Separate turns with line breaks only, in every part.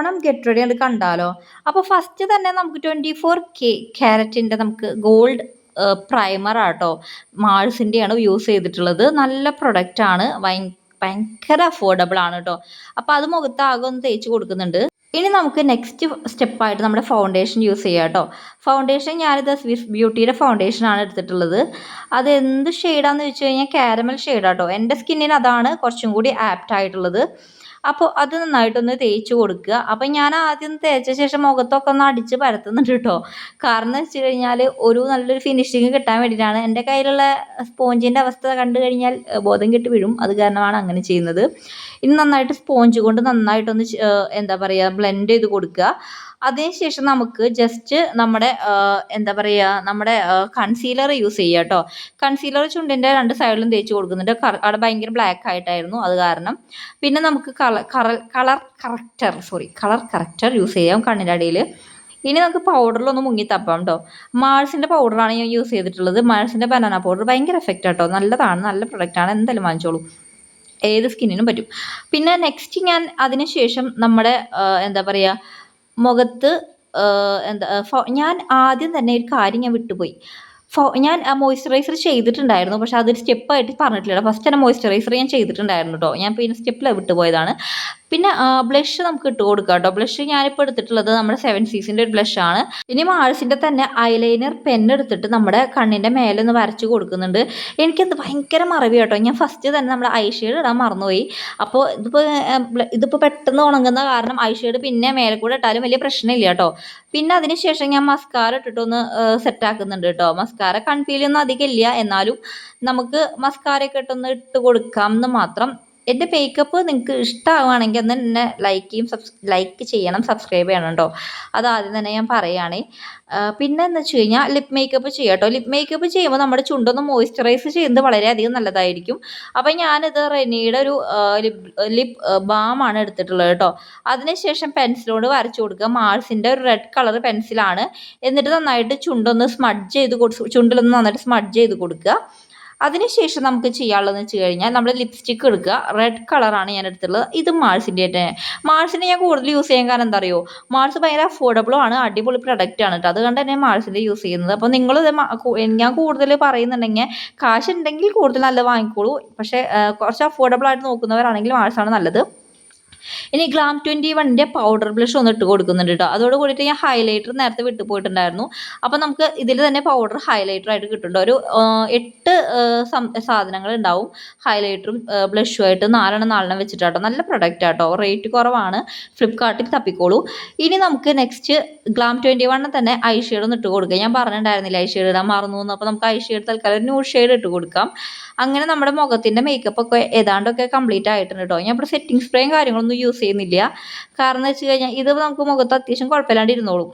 Onam get ready അത് കണ്ടാലോ. അപ്പോൾ ഫസ്റ്റ് തന്നെ നമുക്ക് ട്വന്റി ഫോർ കെ ക്യാരറ്റിന്റെ നമുക്ക് ഗോൾഡ് പ്രൈമർ ആട്ടോ മാൾസിന്റെയാണ് യൂസ് ചെയ്തിട്ടുള്ളത്. നല്ല പ്രൊഡക്റ്റാണ് ഭയങ്കര അഫോർഡബിൾ ആണ് കേട്ടോ അപ്പോൾ അത് മുഖത്താകെ ഒന്ന് തേച്ച് കൊടുക്കുന്നുണ്ട്. ഇനി നമുക്ക് നെക്സ്റ്റ് സ്റ്റെപ്പായിട്ട് നമ്മുടെ ഫൗണ്ടേഷൻ യൂസ് ചെയ്യാം കേട്ടോ ഫൗണ്ടേഷൻ ഞാനിത് സ്വിസ് ബ്യൂട്ടിയുടെ ഫൗണ്ടേഷനാണ് എടുത്തിട്ടുള്ളത്. അത് എന്ത് ഷെയ്ഡാന്ന് വെച്ച് കഴിഞ്ഞാൽ കാരമൽ ഷെയ്ഡാട്ടോ എന്റെ സ്കിന്നിന് അതാണ് കുറച്ചും കൂടി ആപ്റ്റ് ആയിട്ടുള്ളത്. അപ്പോൾ അത് നന്നായിട്ടൊന്ന് തേച്ച് കൊടുക്കുക. അപ്പോൾ ഞാൻ ആദ്യം തേച്ച ശേഷം മുഖത്തൊക്കെ ഒന്ന് അടിച്ച് പരത്തുന്നുണ്ട് കേട്ടോ. കാരണം വെച്ച് കഴിഞ്ഞാൽ ഒരു നല്ലൊരു ഫിനിഷിങ് കിട്ടാൻ വേണ്ടിയിട്ടാണ് എന്റെ കയ്യിലുള്ള സ്പോഞ്ചിന്റെ അവസ്ഥ കണ്ടു കഴിഞ്ഞാൽ ബോധം കെട്ട് വീഴും. അത് കാരണമാണ് അങ്ങനെ ചെയ്യുന്നത്. ഇനി നന്നായിട്ട് സ്പോഞ്ച് കൊണ്ട് നന്നായിട്ടൊന്ന് എന്താ പറയുക ബ്ലെൻഡ് ചെയ്ത് കൊടുക്കുക. അതിനുശേഷം നമുക്ക് ജസ്റ്റ് നമ്മുടെ എന്താ പറയുക നമ്മുടെ കൺസീലർ യൂസ് ചെയ്യുക കേട്ടോ. കൺസീലർ ചുണ്ടിന്റെ രണ്ട് സൈഡിലും തേച്ച് കൊടുക്കുന്നുണ്ട്. അവിടെ ഭയങ്കര ബ്ലാക്ക് ആയിട്ടായിരുന്നു അത് കാരണം. പിന്നെ നമുക്ക് colour colour corrector sorry colour corrector use ചെയ്യാം കണ്ണിന്റെ അടിയിൽ. ഇനി നമുക്ക് പൗഡറിലൊന്ന് മുങ്ങി തപ്പാം കേട്ടോ. മാൾസിന്റെ പൗഡറാണ് ഞാൻ യൂസ് ചെയ്തിട്ടുള്ളത്. മാൾസിന്റെ ബനാന പൗഡർ ഭയങ്കര എഫക്റ്റ് കേട്ടോ. നല്ലതാണ് നല്ല പ്രൊഡക്റ്റാണ് എന്തായാലും വാങ്ങിച്ചോളൂ. ഏത് സ്കിന്നിനും പറ്റും. പിന്നെ നെക്സ്റ്റ് ഞാൻ അതിനുശേഷം നമ്മുടെ എന്താ പറയുക മുഖത്ത് എന്താ ഞാൻ ആദ്യം തന്നെ ഒരു കാര്യം ഞാൻ വിട്ടുപോയി. ഫോ ഞാൻ മോയ്സ്ചറൈസർ ചെയ്തിട്ടുണ്ടായിരുന്നു. പക്ഷെ അതൊരു സ്റ്റെപ്പായിട്ട് പറഞ്ഞിട്ടില്ല ഫസ്റ്റ് തന്നെ മോയ്സ്ചറൈസർ ഞാൻ ചെയ്തിട്ടുണ്ടായിരുന്നു കേട്ടോ ഞാൻ പിന്നെ സ്റ്റെപ്പിൽ വിട്ടുപോയതാണ്. പിന്നെ ബ്ലഷ് നമുക്ക് ഇട്ട് കൊടുക്കാം കേട്ടോ. ബ്ലഷ് ഞാനിപ്പോൾ എടുത്തിട്ടുള്ളത് നമ്മുടെ സെവൻ സീസിന്റെ ഒരു ബ്ലഷ് ആണ്. ഇനി മാൾസിന്റെ തന്നെ ഐലൈനർ പെൻ എടുത്തിട്ട് നമ്മുടെ കണ്ണിന്റെ മേലെ ഒന്ന് വരച്ച് കൊടുക്കുന്നുണ്ട്. എനിക്കത് ഭയങ്കര മറവി കേട്ടോ. ഞാൻ ഫസ്റ്റ് തന്നെ നമ്മുടെ ഐ ഷെയ്ഡ് ഇടാൻ മറന്നുപോയി. അപ്പോൾ ഇതിപ്പോൾ ഇതിപ്പോൾ പെട്ടെന്ന് ഉണങ്ങുന്ന കാരണം ഐ ഷെയ്ഡ് പിന്നെ മേലെ കൂടെ ഇട്ടാലും വലിയ പ്രശ്നമില്ല കേട്ടോ. പിന്നെ അതിന് ശേഷം ഞാൻ മസ്കാര ഇട്ടിട്ടൊന്ന് സെറ്റ് ആക്കുന്നുണ്ട് കേട്ടോ. മസ്കാര കൺഫീലൊന്നും അധികം ഇല്ല. എന്നാലും നമുക്ക് മസ്കാരയൊക്കെ ഇട്ടൊന്ന് ഇട്ട് കൊടുക്കാം എന്ന് മാത്രം എന്റെ മേക്കപ്പ് നിങ്ങൾക്ക് ഇഷ്ടമാവുകയാണെങ്കിൽ അന്ന് എന്നെ ലൈക്ക് ചെയ്യും സബ്സ് ലൈക്ക് ചെയ്യണം സബ്സ്ക്രൈബ് ചെയ്യണം കേട്ടോ അത് ആദ്യം തന്നെ ഞാൻ പറയുകയാണേ പിന്നെ എന്ന് വെച്ച് കഴിഞ്ഞാൽ ലിപ് മേക്കപ്പ് ചെയ്യാം കേട്ടോ ലിപ് മേക്കപ്പ് ചെയ്യുമ്പോൾ നമ്മുടെ ചുണ്ടൊന്ന് മോയ്സ്ചറൈസ് ചെയ്യുന്നത് വളരെയധികം നല്ലതായിരിക്കും. അപ്പോൾ ഞാനിത് റെനിയുടെ ഒരു ലിപ് ലിപ് ബാമാണ് എടുത്തിട്ടുള്ളത് കേട്ടോ അതിനുശേഷം പെൻസിലോട് വരച്ചു കൊടുക്കുക. മാൾസിന്റെ ഒരു റെഡ് കളർ പെൻസിലാണ് എന്നിട്ട് നന്നായിട്ട് ചുണ്ടൊന്ന് സ്മഡ്ജ് ചെയ്ത് കൊടു ചുണ്ടിലൊന്ന് നന്നായിട്ട് സ്മഡ്ജ് ചെയ്ത് കൊടുക്കുക. അതിനുശേഷം നമുക്ക് ചെയ്യാനുള്ളതെന്ന് വെച്ച് കഴിഞ്ഞാൽ നമ്മൾ ലിപ്സ്റ്റിക്ക് എടുക്കുക. റെഡ് കളറാണ് ഞാൻ എടുത്തുള്ളത് ഇത് മാൾസിന്റെ തന്നെ മാൾസിനെ ഞാൻ കൂടുതൽ യൂസ് ചെയ്യാൻ കാരണം എന്താ അറിയോ? മാൾസ് ഭയങ്കര അഫോർഡബിളും ആണ്. അടിപൊളി പ്രൊഡക്റ്റ് ആണ് കേട്ടോ അതുകൊണ്ട് തന്നെ മാൾസിന്റെ യൂസ് ചെയ്യുന്നത്. അപ്പോൾ നിങ്ങൾ ഞാൻ കൂടുതൽ പറയുന്നുണ്ടെങ്കിൽ കാശ് ഉണ്ടെങ്കിൽ കൂടുതൽ നല്ല വാങ്ങിക്കോളൂ. പക്ഷേ കുറച്ച് അഫോർഡബിൾ ആയിട്ട് നോക്കുന്നവരാണെങ്കിൽ മാൾസാണ് നല്ലത്. ഇനി ഗ്ലാം ട്വന്റി വണ്ണിന്റെ പൗഡർ ബ്ലഷ് ഒന്ന് ഇട്ട് കൊടുക്കുന്നുണ്ട് കേട്ടോ അതോട് കൂടിയിട്ട് ഞാൻ ഹൈലൈറ്റർ നേരത്തെ വിട്ടു പോയിട്ടുണ്ടായിരുന്നു. അപ്പോൾ നമുക്ക് ഇതിൽ തന്നെ പൗഡർ ഹൈലൈറ്റർ ആയിട്ട് കിട്ടുന്നുണ്ട്. ഒരു എട്ട് സാധനങ്ങൾ ഉണ്ടാവും. ഹൈലൈറ്ററും ബ്ലഷും ആയിട്ട് നാലെണ്ണം നാലെണ്ണം വെച്ചിട്ടാട്ടോ. നല്ല പ്രൊഡക്റ്റ് ആട്ടോ. റേറ്റ് കുറവാണ്. ഫ്ലിപ്കാർട്ടിൽ തപ്പിക്കോളൂ. ഇനി നമുക്ക് നെക്സ്റ്റ് ഗ്ലാം ട്വന്റി വണ്ണിൽ തന്നെ ഐ ഷെയ്ഡ് ഒന്ന് ഇട്ട് കൊടുക്കുക ഞാൻ പറഞ്ഞിട്ടുണ്ടായിരുന്നില്ല ഐ ഷെയ്ഡ് ഇടാൻ മറന്നു എന്ന്? അപ്പോൾ നമുക്ക് ഐ ഷെയ്ഡ് തൽക്കാലം ന്യൂ ഷെയ്ഡ് ഇട്ട് കൊടുക്കാം. അങ്ങനെ നമ്മുടെ മുഖത്തിന്റെ മേക്കപ്പ് ഒക്കെ ഏതാണ്ടൊക്കെ കംപ്ലീറ്റ് ആയിട്ടുണ്ട് കേട്ടോ ഞാൻ ഇപ്പോൾ സെറ്റിംഗ് സ്പ്രേയും കാര്യങ്ങളൊന്നും യൂസ് ചെയ്യുന്നില്ല. കാരണം എന്ന് വെച്ച് കഴിഞ്ഞാൽ ഇത് നമുക്ക് മുഖത്ത് അത്യാവശ്യം കുഴപ്പമില്ലാണ്ട് ഇരുന്നോളും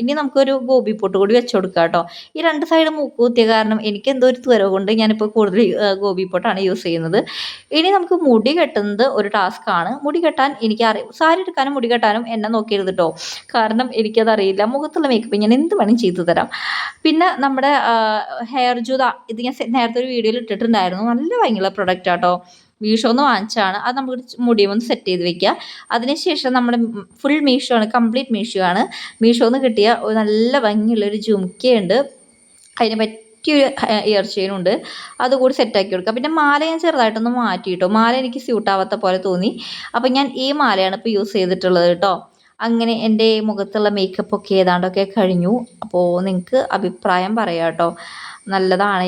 ഇനി നമുക്കൊരു ഗോപി പൊട്ട് കൂടി വെച്ച് കൊടുക്കാം കേട്ടോ. ഈ രണ്ട് സൈഡ് മൂക്ക് കുത്തിയ കാരണം എനിക്ക് എന്തോ ഒരു ത്വര കൊണ്ട് ഞാനിപ്പോൾ കൂടുതൽ ഗോപി പൊട്ടാണ് യൂസ് ചെയ്യുന്നത്. ഇനി നമുക്ക് മുടി കെട്ടുന്നത് ഒരു ടാസ്ക് ആണ്. മുടി കെട്ടാൻ എനിക്ക് അറിയാം സാരി എടുക്കാനും മുടി കെട്ടാനും എന്നെ നോക്കിയത് കേട്ടോ കാരണം എനിക്കതറിയില്ല. മുഖത്തുള്ള മേക്കപ്പ് ഞാൻ എന്ത് വേണം ചെയ്തു തരാം. പിന്നെ നമ്മുടെ ഹെയർ ജൂത ഇത് ഞാൻ നേരത്തെ ഒരു വീഡിയോയിൽ ഇട്ടിട്ടുണ്ടായിരുന്നു. നല്ല ഭയങ്കര പ്രൊഡക്റ്റ് ആട്ടോ മീഷോ എന്ന് വാങ്ങിച്ചാണ് അത് നമുക്ക് മുടിയും ഒന്ന് സെറ്റ് ചെയ്ത് വെക്കുക. അതിനുശേഷം നമ്മുടെ ഫുൾ മീഷോ ആണ് കംപ്ലീറ്റ് മീഷോ ആണ് മീഷോ എന്ന് കിട്ടിയ ഒരു നല്ല ഭംഗിയുള്ളൊരു അതിനെ അതിന് പറ്റിയൊരു ഇയർ ചെയിനുണ്ട് അതുകൂടി സെറ്റാക്കി കൊടുക്കുക. പിന്നെ മാല ഞാൻ ചെറുതായിട്ടൊന്ന് മാറ്റി മാല എനിക്ക് സ്യൂട്ട് ആവാത്ത പോലെ തോന്നി. അപ്പം ഞാൻ ഈ മാലയാണ് ഇപ്പോൾ യൂസ് ചെയ്തിട്ടുള്ളത് കേട്ടോ അങ്ങനെ എന്റെ മുഖത്തുള്ള മേക്കപ്പ് ഒക്കെ ഏതാണ്ടൊക്കെ കഴിഞ്ഞു. അപ്പോൾ നിങ്ങൾക്ക് അഭിപ്രായം പറയാം കേട്ടോ നല്ലതാണ്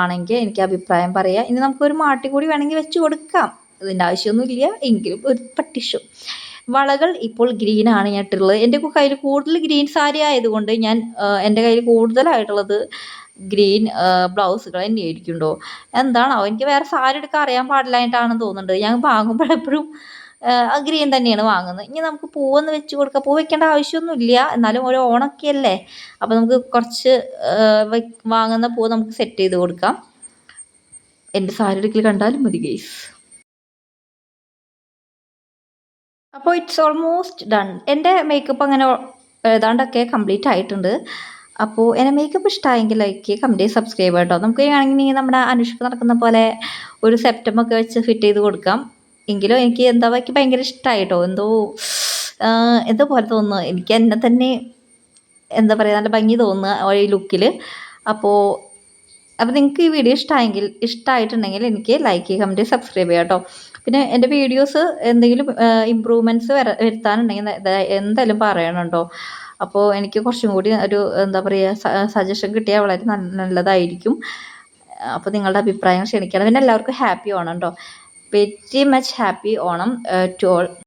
ആണെങ്കിൽ എനിക്ക് അഭിപ്രായം പറയാം. ഇനി നമുക്കൊരു മാട്ടി കൂടി വേണമെങ്കിൽ വെച്ച് കൊടുക്കാം. അതിന്റെ ആവശ്യമൊന്നുമില്ല. എങ്കിലും ഒരു പട്ടിഷു. വളകൾ ഇപ്പോൾ ഗ്രീനാണ് ഞാൻ ഇട്ടുള്ളത് എന്റെ കയ്യിൽ കൂടുതൽ ഗ്രീൻ സാരി ആയതുകൊണ്ട് ഞാൻ എന്റെ കയ്യിൽ കൂടുതലായിട്ടുള്ളത് ഗ്രീൻ ബ്ലൗസുകൾ തന്നെയായിരിക്കുമല്ലോ എന്താണോ എനിക്ക് വേറെ സാരി എടുക്കാൻ അറിയാൻ പാടില്ലായിട്ടാണെന്ന് തോന്നുന്നുണ്ട്. ഞാൻ വാങ്ങുമ്പോഴെപ്പോഴും ഗ്രീൻ തന്നെയാണ് വാങ്ങുന്നത്. ഇനി നമുക്ക് പൂവെന്ന് വെച്ച് കൊടുക്കാം. പൂ വെക്കേണ്ട ആവശ്യമൊന്നുമില്ല. എന്നാലും ഒരു ഓണൊക്കെ അല്ലേ അപ്പോൾ നമുക്ക് കുറച്ച് വാങ്ങുന്ന പൂ നമുക്ക് സെറ്റ് ചെയ്ത് കൊടുക്കാം. എന്റെ സാരി കണ്ടാലും മതി ഗെയ്സ് അപ്പോൾ ഇറ്റ്സ് ഓൾമോസ്റ്റ് ഡൺ എന്റെ മേക്കപ്പ് അങ്ങനെ ഏതാണ്ടൊക്കെ കംപ്ലീറ്റ് ആയിട്ടുണ്ട്. അപ്പോൾ എന്റെ മേക്കപ്പ് ഇഷ്ടമായെങ്കിൽ ലൈക്ക് കമന്റ് സബ്സ്ക്രൈബ് കേട്ടോ നമുക്ക് ആണെങ്കിൽ നമ്മുടെ അനുഷ്ക നടക്കുന്ന പോലെ ഒരു സെപ്റ്റമൊക്കെ വെച്ച് ഫിറ്റ് ചെയ്ത് കൊടുക്കാം. എങ്കിലും എനിക്ക് എന്താ എനിക്ക് ഭയങ്കര ഇഷ്ടമായിട്ടോ എന്തോ എന്താ പോലെ തോന്നുന്നു. എനിക്ക് എന്നെ തന്നെ എന്താ പറയുക നല്ല ഭംഗി തോന്നുക ഈ ലുക്കിൽ അപ്പോൾ അപ്പോൾ നിങ്ങൾക്ക് ഈ വീഡിയോ ഇഷ്ടമായെങ്കിൽ ഇഷ്ടമായിട്ടുണ്ടെങ്കിൽ എനിക്ക് ലൈക്ക് ചെയ്യുക കമന്റ് സബ്സ്ക്രൈബ് ചെയ്യാം കേട്ടോ പിന്നെ എന്റെ വീഡിയോസ് എന്തെങ്കിലും ഇമ്പ്രൂവ്മെന്റ്സ് വര വരുത്താനുണ്ടെങ്കിൽ എന്തായാലും പറയണം അപ്പോൾ എനിക്ക് കുറച്ചും കൂടി ഒരു എന്താ പറയുക സജഷൻ കിട്ടിയാൽ വളരെ നല്ലതായിരിക്കും. അപ്പോൾ നിങ്ങളുടെ അഭിപ്രായം ക്ഷണിക്കണം. പിന്നെ എല്ലാവർക്കും ഹാപ്പി ഓണം കേട്ടോ very much happy Onam to all